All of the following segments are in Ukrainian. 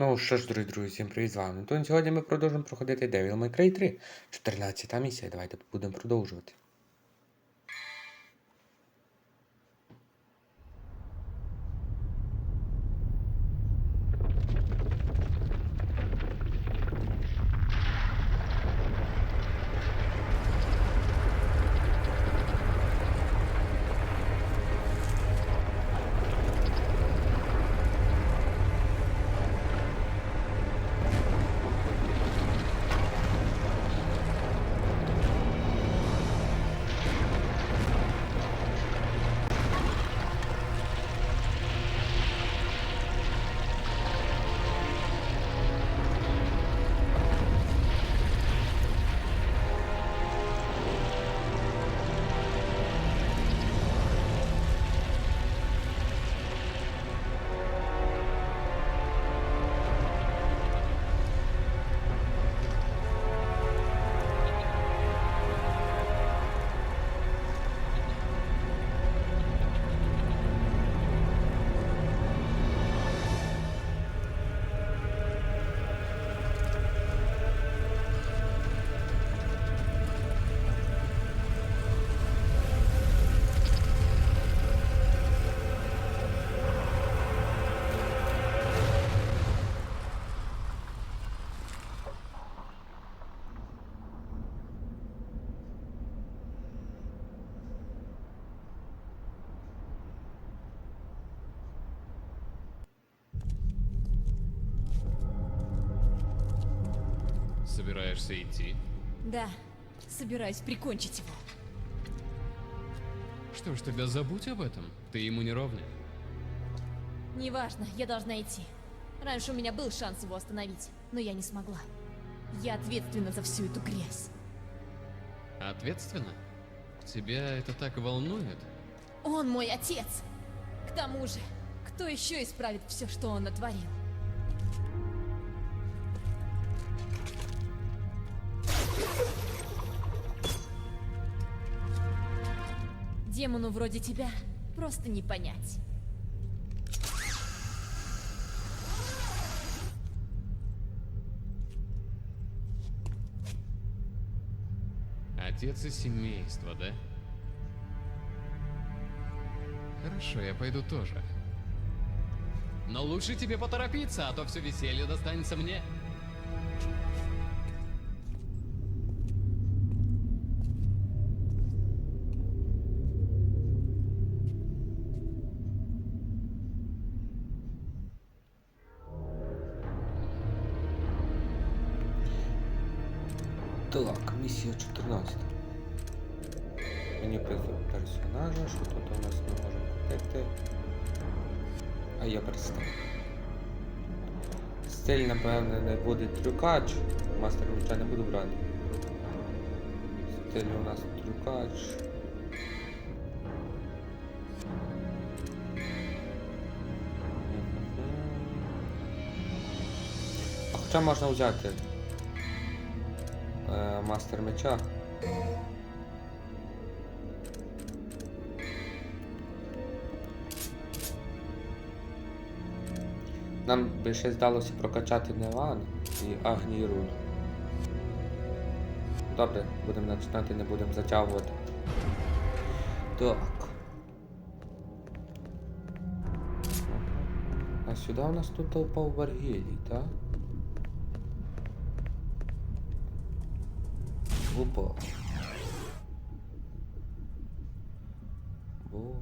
Ну що ж, друзі, друзі, всім привіт з вами. То сьогодні ми продовжуємо проходити Devil May Cry 3. 14 місія. Давайте будемо продовжувати. Собираешься идти? Да, собираюсь прикончить его. Что ж, тогда забудь об этом. Ты ему не ровня. Неважно, я должна идти. Раньше у меня был шанс его остановить, но я не смогла. Я ответственна за всю эту грязь. Ответственно? Тебя это так волнует? Он мой отец. К тому же, кто еще исправит все, что он натворил? Демону вроде тебя просто не понять. Отец и семейство, да? Хорошо, я пойду тоже. Но лучше тебе поторопиться, а то все веселье достанется мне. Thank you. 15. Мені персонажа, що тут у нас не можемо купити. А я представлю. Стиль, напевне, не буде трюкач. Мастер меча не буду брати. Стиль у нас трюкач. А хоча можна взяти е, мастер меча. Нам би ще здалося прокачати Неван і Агніру. Добре, будемо починати, не будемо затягувати. Так. А сюди у нас тут толпа у Варгелії, так? Опа. Бо...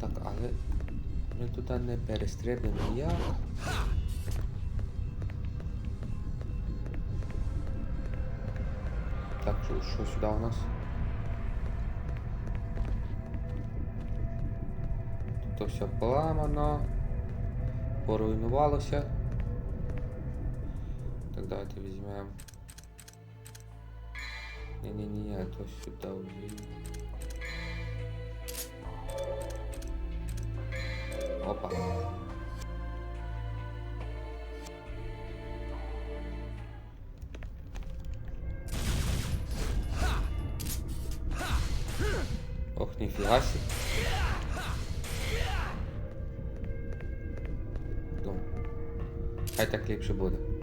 Так, але ми туди не перестрибнемо ніяк. Так, що сюди у нас? Тут все поламано, поруйнувалося. кстати, возьмем? Не-не-не, а то сюда вб'ємо. Опа. Ох, нифига себе. Хай так ліпше буде.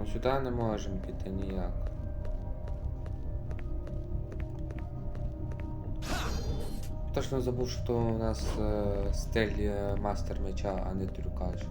Так, ну сюди не можемо піти ніяк. Точно забув, що у нас е, стиль е, мастер меча, а не трюкач.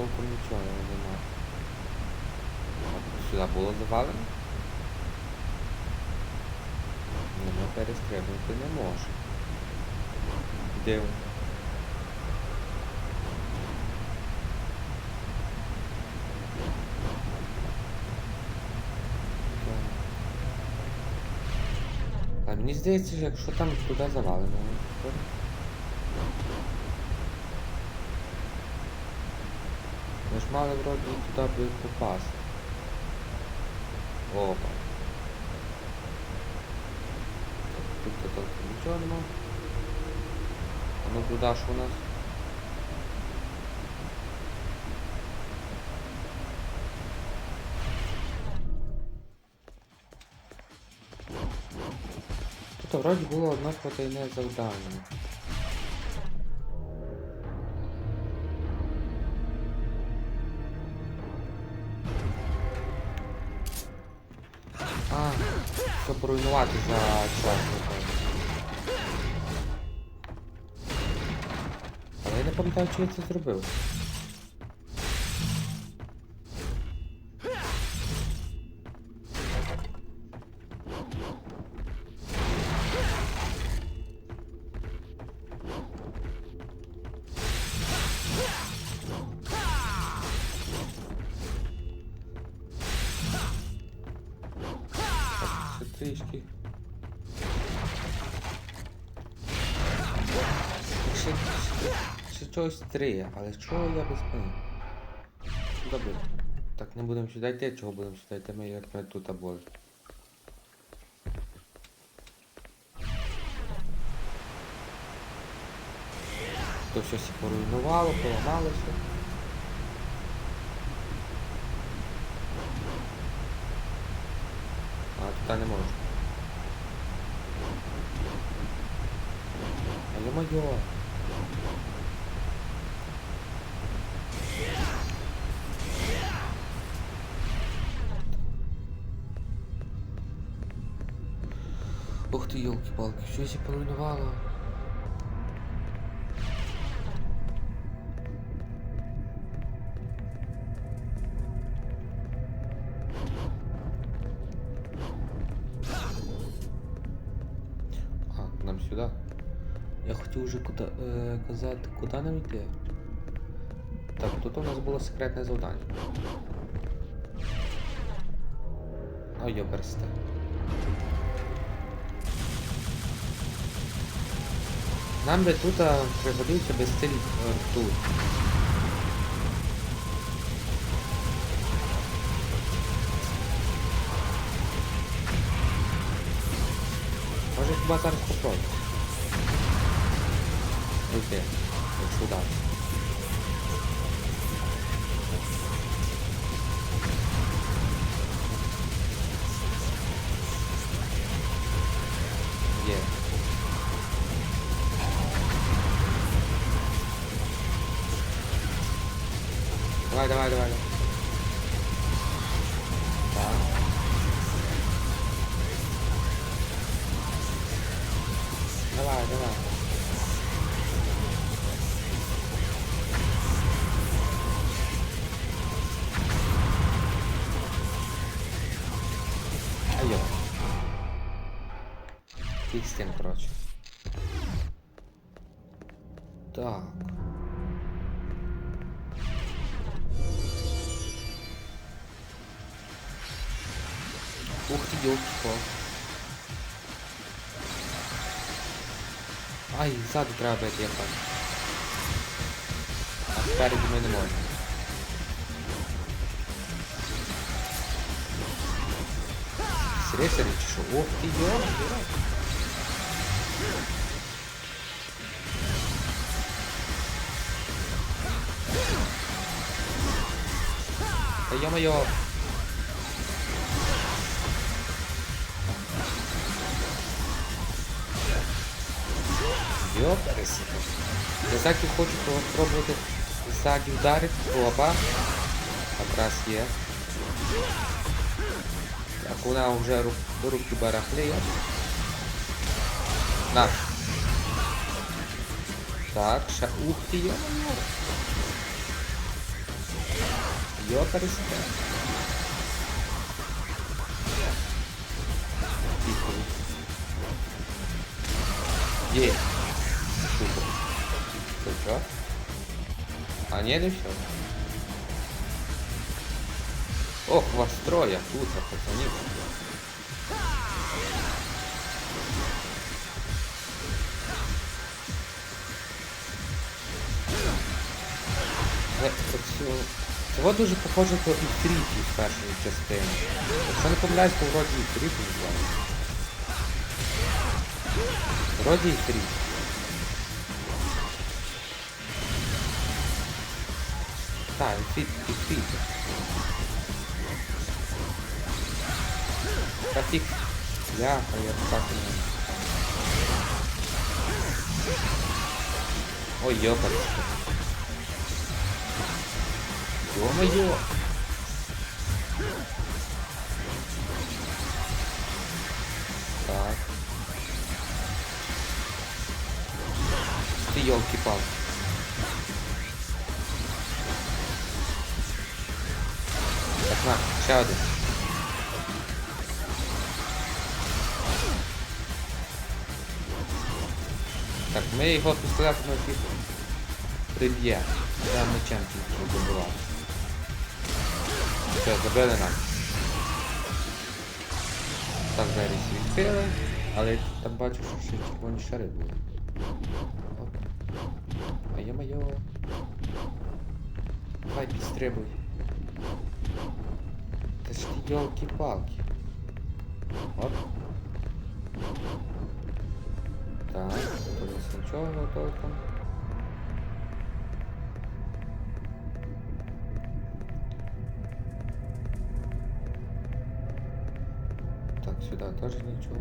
Толком нічого нема. А Сюди було завалено? Ні, ми не можемо. Так. А мені здається, що якщо там туди завалено, Ми ж мали вроді туди би попасти. Опа. Так, Тут толком нічого нема. А ну туди що у нас? Тут вроді було одне потайне завдання. Поруйнувати за час, напевно. Але я не пам'ятаю, чи я це зробив. Трішки. Ще, ще, ще чогось три, але чого я без мене? Добре. Так, не будемо сюди йти, чого будемо сюди ми як ми тут були. То щось поруйнувало, поламалося. А, туди не можу. А ё-моё! Ух ти, ёлки-палки, щось і поруйнувало. Е, казати, куди нам йти. Так, тут у нас було секретне завдання. Ой, йоберсте. Нам би тут пригодився би стиль е, ртуть. Може хіба зараз попробую. Окей, якщо вдасться. Є. Фіг з тим, коротше. Так. Ух ти, ёлки Ай, ззаду треба бити як там. А спереді ми не можемо. Сресарі чи що? Ох ти йо, Та Йо-моє! Йопересі. Я так і хочу спробувати ззаді вдарити, опа. Якраз є. Так, вона вже ру, руки барахліє. На. Так, ще ух ти йо. Йопересі. Тихо. Є. Супер. Це що? А ні, не все. Ох, вас троє тут, пацанів. Цього дуже похоже до Іфріті з першої частини. Якщо не помиляюсь, то вроді Іфріті називається. Вроді Іфріт. Так, Іфріт. Та фіг. Бляха, я так не. Ой, ёпарь. Ё-моё! Так. Ты елки-палки. Так, на, ще один. Так, ми його пістолетом типу приб'є. Я мечем тільки добивав. Все, забили нам. Так, двері відкрили, але там бачу, що ще червоні шари були. Оп. А я моє. Хай підстрибуй. Та ж ти йолки-палки. Оп. Так, нічого толком. Сюда тоже ничего.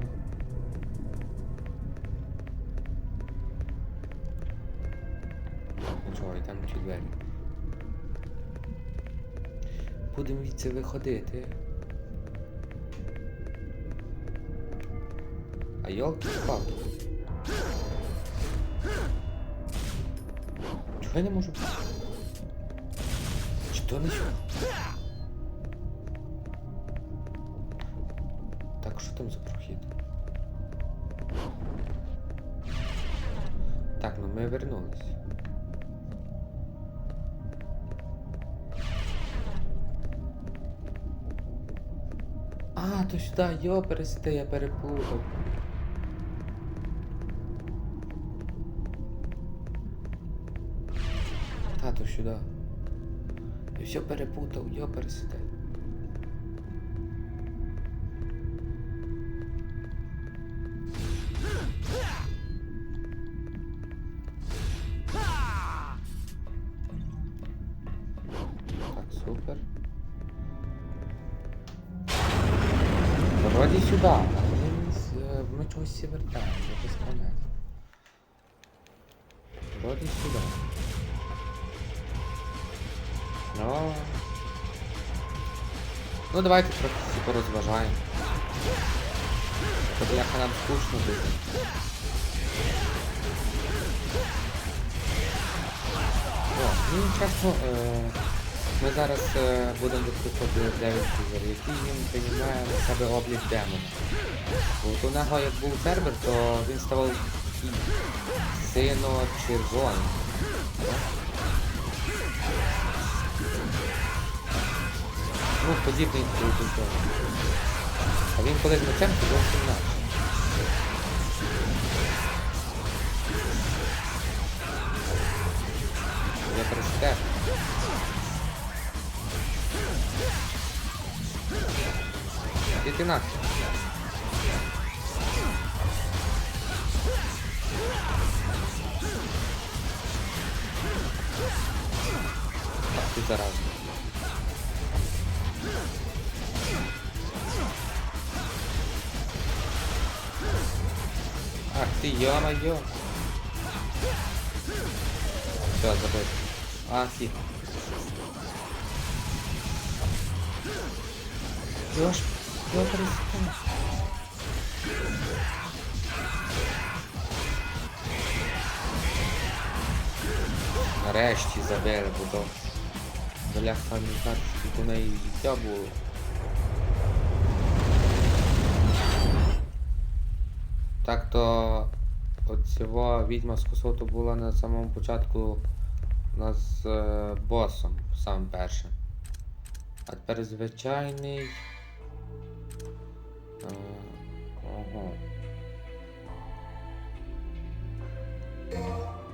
Так, нічого, йдемо ті двері. Будемо від виходити. А йолки палки Чого я не можу? Чи то не що? Ну вернулись. А, то сюди, йо, пересити, я переплутав. Та, то сюди. Я все перепутав, йо, пересити. Сюди, але е, ми чогось всі вертаємо, я без. Вроді сюди. Ну. Ну давайте трохи порозважаємо. Бо бляха нам скучно буде. О, мені чесно, е, ми зараз е, будемо викликати 9 фігур, який він приймає на себе облік демона. От у нього як був сервер, то він ставав такий сино-червоний. Ну, подібний до. А він коли з мечем, то зовсім інакше. Я прочитав. Іди нахер. Так, ти зараз. Ах ты ё-моё. Все, забыл. Ах, ти. Ёж. 30 секунд. Нарешті забере бо то бляха не так, скільки неї життя було. Так то оцього відьма з косоту була на самому початку нас з босом, сам першим. А тепер звичайний... Ого.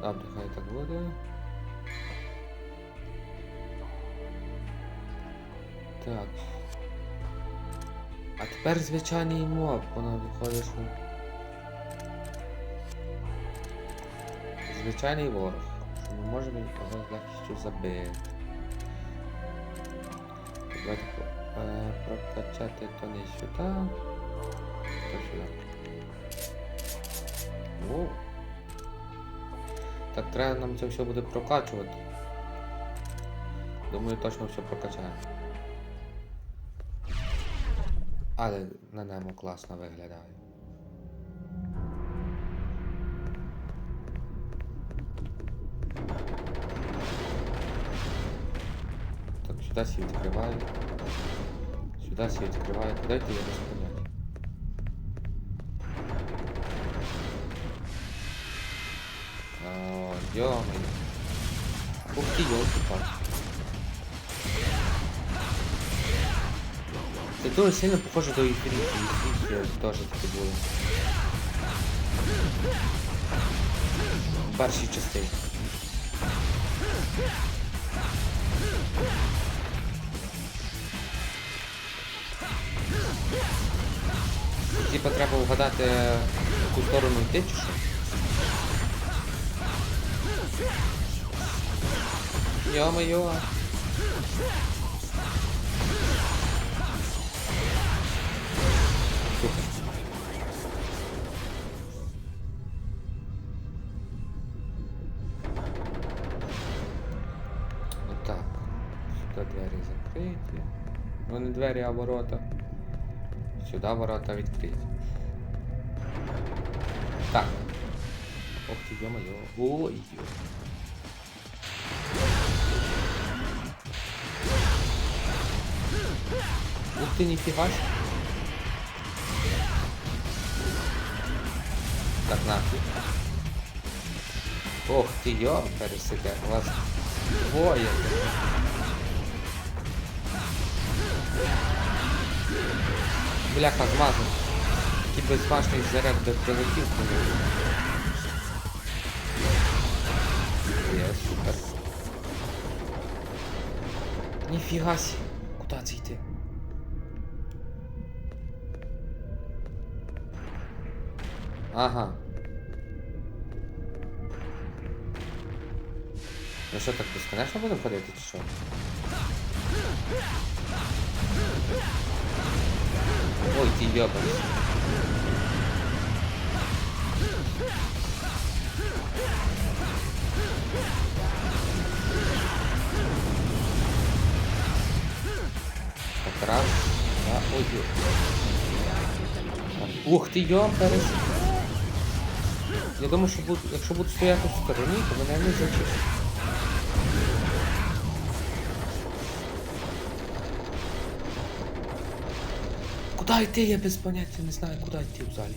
Добре, хай так буде. Так. А тепер звичайний моб, вона виходить. Звичайний ворог. Що ми можемо його з легкістю забити. Давайте е, прокачати то не сюди, сюди. Воу. Так треба нам це все буде прокачувати. Думаю, точно все прокачаємо. Але на ньому класно виглядає. Так, сюди всі відкриваю. Сюди всі відкриваю. Куди йти, я без ё-моё. Ух ты, ёлки-палки. Це дуже сильно похоже до Інфініті. Інфініті теж таке було. В першій частині. Типа треба вгадати, в яку сторону йти чи що? Супер. Отак. Сюди двері закриті. Ну не двері, а ворота. Сюди ворота відкриті. Так. Ох ти, ё-моё. Ой, Ух ты, нифига себе. Так, нафиг. Ох ти, йо, пересиде, вас двоє. Бляха, змазав. Такий безбашний заряд би прилетів. Є, супер. Ніфіга сі. Куда це? Ага. Ну що так безконечно будемо ходити чи що? Ой, ти йобаний. Так раз, два, ой, Ух ти, йомперес. Я думаю, що буду, якщо буду стояти в стороні, то мене не зачистить. Куда йти, я без поняття не знаю, куди йти взагалі.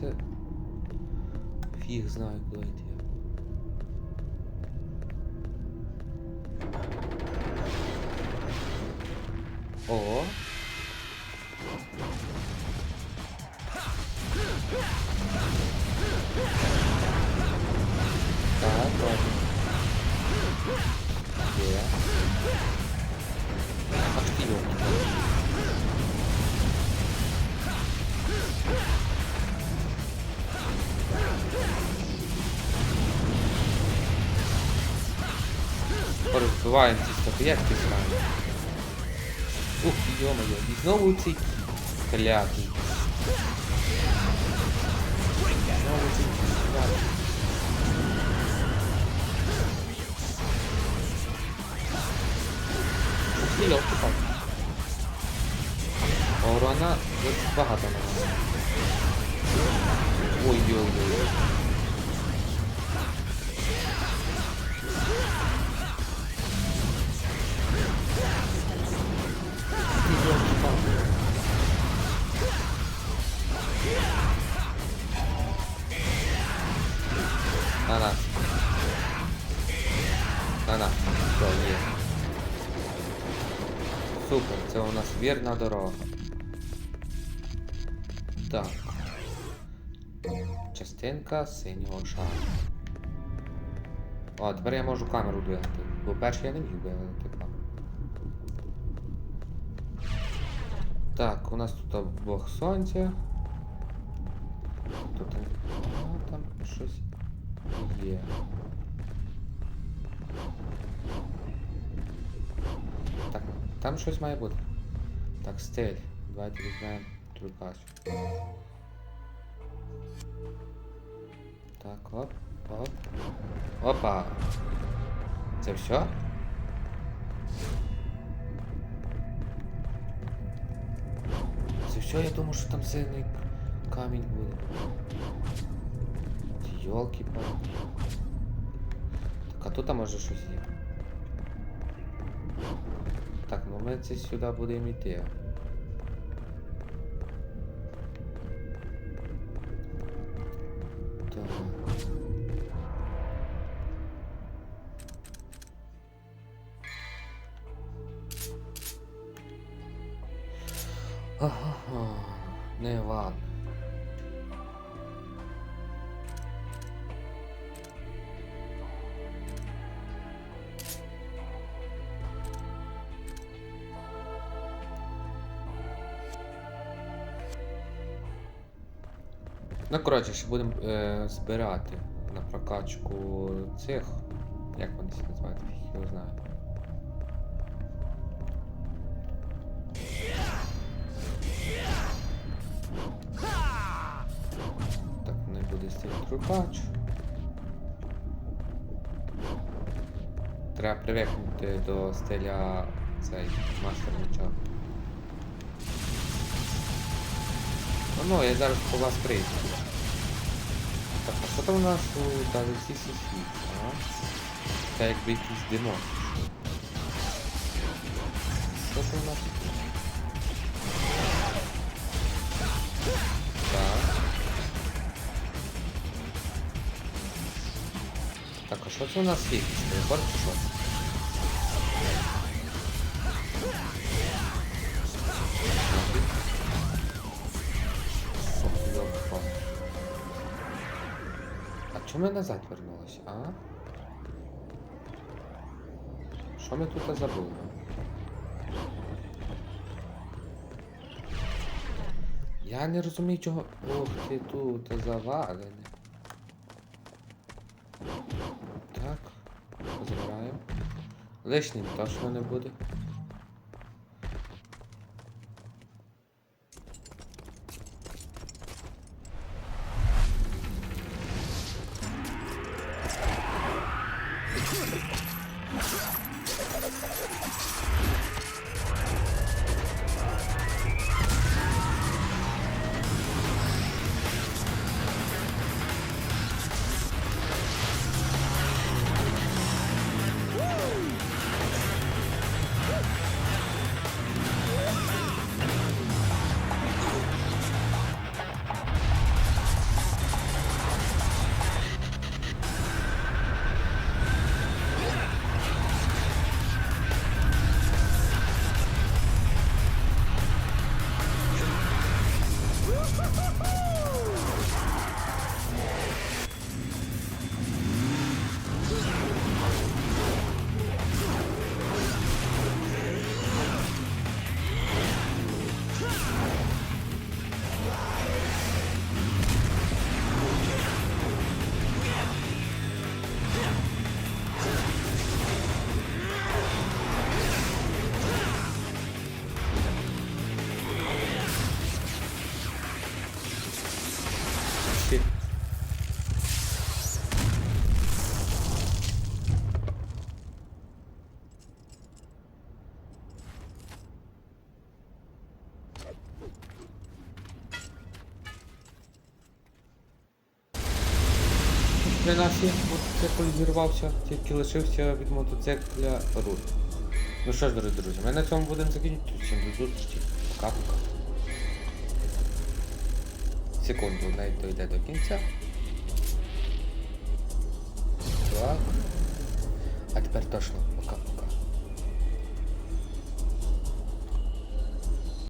Це. Фіг знаю, куди йти. О. Розбиваємо ці статуєтки зрані. Ух, йо-моє, і знову цей клятий. Знову цей клятий. Ух, ти йолки палки Урона досить багато на мене. Ой-ой-ой. Супер, це у нас вірна дорога. Так. Частинка синього шару. О, тепер я можу камеру двигати. Бо перше я не міг двигати камеру. Так, у нас тут Бог Сонця. Тут а, там щось є. там щось має бути. Так, стиль. Давайте візьмемо трюкач. Так, оп, оп. Опа. Це все? Це все, я думаю, що там сильний камінь буде. йолки палки Так, а тут а може щось є. Так, ну ми це сюди будемо йти. Так. Коротше, будемо е, збирати на прокачку цих. Як вони це називають? Фіг його знаю. Так, не буде стоїть трукач. Треба привикнути до стиля цей мастер меча. Ну, ну, я зараз по вас прийду. Так, а що там у нас у Далесі світ, а? Це якби якийсь демон. Що це у нас? Так. Так, а що це у нас є? Якийсь телепорт чи що? Чому ми назад вернулись, а? Що ми тут забули? Я не розумію, чого. Ох ти тут завалене. Так, забираємо. Лишнім точно не буде. При нашій мотоцикл зірвався, тільки лишився від мотоцикля руль. Ну що ж, дорогі друзі, ми на цьому будемо закінчити. Всім до зустрічі. Пока-пока. Секунду, навіть дойде до кінця. Так. А тепер точно.